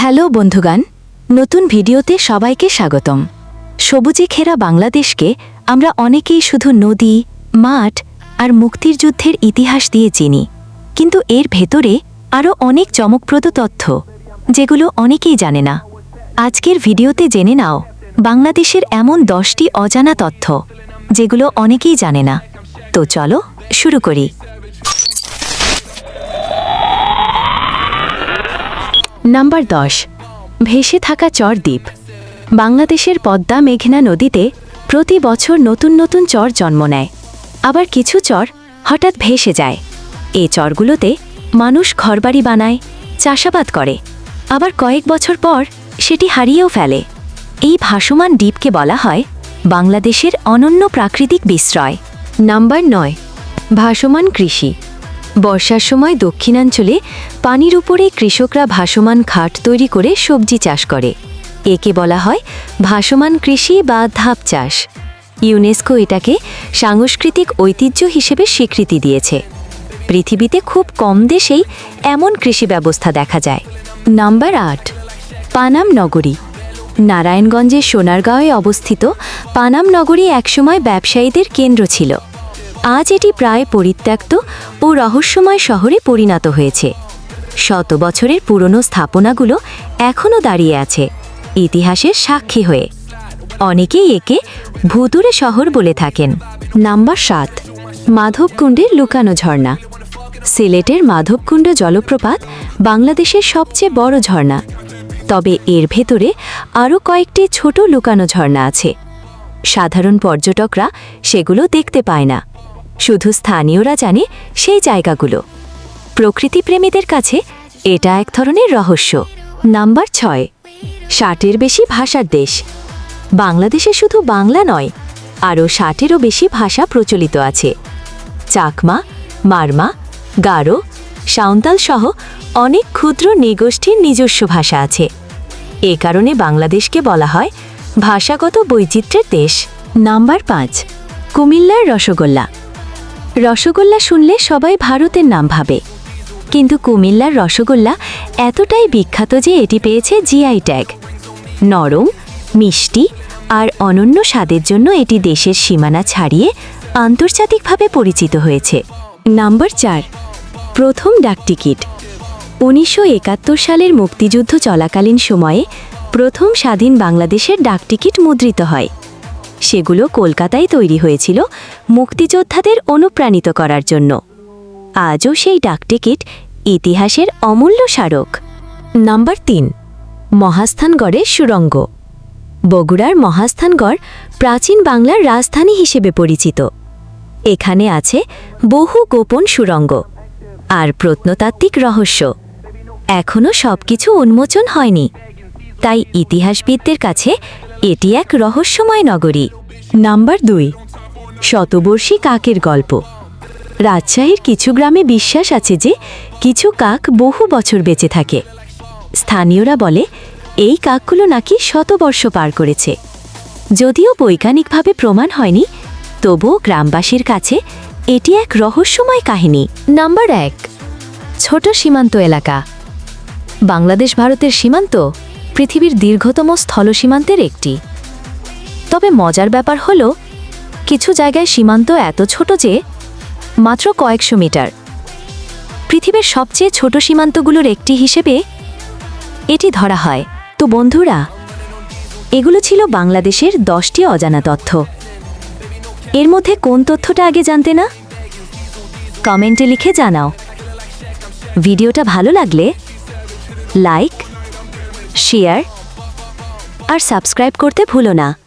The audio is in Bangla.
হ্যালো বন্ধুগান নতুন ভিডিওতে সবাইকে স্বাগতম। সবুজে ঘেরা বাংলাদেশকে আমরা অনেকেই শুধু নদী, মাঠ আর মুক্তির যুদ্ধের ইতিহাস দিয়ে চিনি। কিন্তু এর ভেতরে আরও অনেক চমকপ্রদ তথ্য, যেগুলো অনেকেই জানে না। আজকের ভিডিওতে জেনে নাও, বাংলাদেশের এমন দশটি অজানা তথ্য, যেগুলো অনেকেই জানে না। তো চলো শুরু করি। নাম্বার দশ, ভেসে থাকা চর দ্বীপ বাংলাদেশের পদ্মা মেঘনা নদীতে প্রতি বছর নতুন নতুন চর জন্ম নেয়। আবার কিছু চর হঠাৎ ভেসে যায়। এই চরগুলোতে মানুষ ঘরবাড়ি বানায়, চাষাবাদ করে। আবার কয়েক বছর পর সেটি হারিয়েও ফেলে। এই ভাসমান দ্বীপকে বলা হয় বাংলাদেশের অনন্য প্রাকৃতিক বিস্ময় নাম্বার নয়, ভাসমান কৃষি। বর্ষার সময় দক্ষিণাঞ্চলে পানির উপরে কৃষকরা ভাসমান খাট তৈরি করে সবজি চাষ করে। একে বলা হয় ভাসমান কৃষি বা ধাপ চাষ। ইউনেস্কো এটাকে সাংস্কৃতিক ঐতিহ্য হিসেবে স্বীকৃতি দিয়েছে। পৃথিবীতে খুব কম দেশেই এমন কৃষি ব্যবস্থা দেখা যায়। নাম্বার আট, পানাম নগরী। নারায়ণগঞ্জের সোনারগাঁওয়ে অবস্থিত পানাম নগরী একসময় ব্যবসায়ীদের কেন্দ্র ছিল। আজ এটি প্রায় পরিত্যক্ত ও রহস্যময় শহরে পরিণত হয়েছে। শত বছরের পুরনো স্থাপনাগুলো এখনও দাঁড়িয়ে আছে, ইতিহাসের সাক্ষী হয়ে। অনেকেই একে ভুতুরে শহর বলে থাকেন। নাম্বার সাত, মাধবকুণ্ডের লুকানো ঝর্ণা। সিলেটের মাধবকুণ্ড জলপ্রপাত বাংলাদেশের সবচেয়ে বড় ঝর্ণা। তবে এর ভেতরে আরও কয়েকটি ছোট লুকানো ঝর্ণা আছে। সাধারণ পর্যটকরা সেগুলো দেখতে পায় না। শুধু স্থানীয়রা জানে সেই জায়গাগুলো। প্রকৃতিপ্রেমীদের কাছে এটা এক ধরনের রহস্য। নাম্বার ছয়, ষাটের বেশি ভাষার দেশ। বাংলাদেশে শুধু বাংলা নয়, আরও ষাটেরও বেশি ভাষা প্রচলিত আছে। চাকমা, মারমা, গারো, সাঁওতাল সহ অনেক ক্ষুদ্র নিগোষ্ঠীর নিজস্ব ভাষা আছে। এ কারণে বাংলাদেশকে বলা হয় ভাষাগত বৈচিত্র্যের দেশ। নাম্বার পাঁচ, কুমিল্লার রসগোল্লা। রসগোল্লা শুনলে সবাই ভারতের নাম ভাবে। কিন্তু কুমিল্লার রসগোল্লা এতটাই বিখ্যাত যে এটি পেয়েছে জিআই ট্যাগ। নরম, মিষ্টি আর অনন্য স্বাদের জন্য এটি দেশের সীমানা ছাড়িয়ে আন্তর্জাতিকভাবে পরিচিত হয়েছে। নাম্বার চার, প্রথম ডাকটিকিট। উনিশশো একাত্তর সালের মুক্তিযুদ্ধ চলাকালীন সময়ে প্রথম স্বাধীন বাংলাদেশের ডাকটিকিট মুদ্রিত হয়। সেগুলো কলকাতায় তৈরি হয়েছিল মুক্তিযোদ্ধাদের অনুপ্রাণিত করার জন্য। আজও সেই ডাকটিকিট ইতিহাসের অমূল্য স্মারক। নাম্বার তিন মহাস্থানগড়ের সুরঙ্গ। বগুড়ার মহাস্থানগড় প্রাচীন বাংলার রাজধানী হিসেবে পরিচিত। এখানে আছে বহু গোপন সুরঙ্গ আর প্রত্নতাত্ত্বিক রহস্য। এখনও সবকিছু উন্মোচন হয়নি। তাই ইতিহাসবিদদের কাছে এটি এক রহস্যময় নগরী। নাম্বার দুই, শতবর্ষী কাকের গল্প। রাজশাহীর কিছু গ্রামে বিশ্বাস আছে যে, কিছু কাক বহু বছর বেঁচে থাকে। স্থানীয়রা বলে, এই কাকগুলো নাকি শতবর্ষ পার করেছে। যদিও বৈজ্ঞানিকভাবে প্রমাণ হয়নি, তবুও গ্রামবাসীর কাছে এটি এক রহস্যময় কাহিনী। নাম্বার এক, ছোট সীমান্ত এলাকা। বাংলাদেশ ভারতের সীমান্ত? পৃথিবীর দীর্ঘতম স্থল সীমান্তের একটি। তবে মজার ব্যাপার হল, কিছু জায়গায় সীমান্ত এত ছোট যে, মাত্র কয়েকশো মিটার। পৃথিবীর সবচেয়ে ছোট সীমান্তগুলোর একটি হিসেবে এটি ধরা হয়। তো বন্ধুরা, এগুলো ছিল বাংলাদেশের দশটি অজানা তথ্য। এর মধ্যে কোন তথ্যটা আগে জানতে না? কমেন্টে লিখে জানাও। ভিডিওটা ভালো লাগলে, লাইক শেয়ার আর সাবস্ক্রাইব করতে ভুলো না।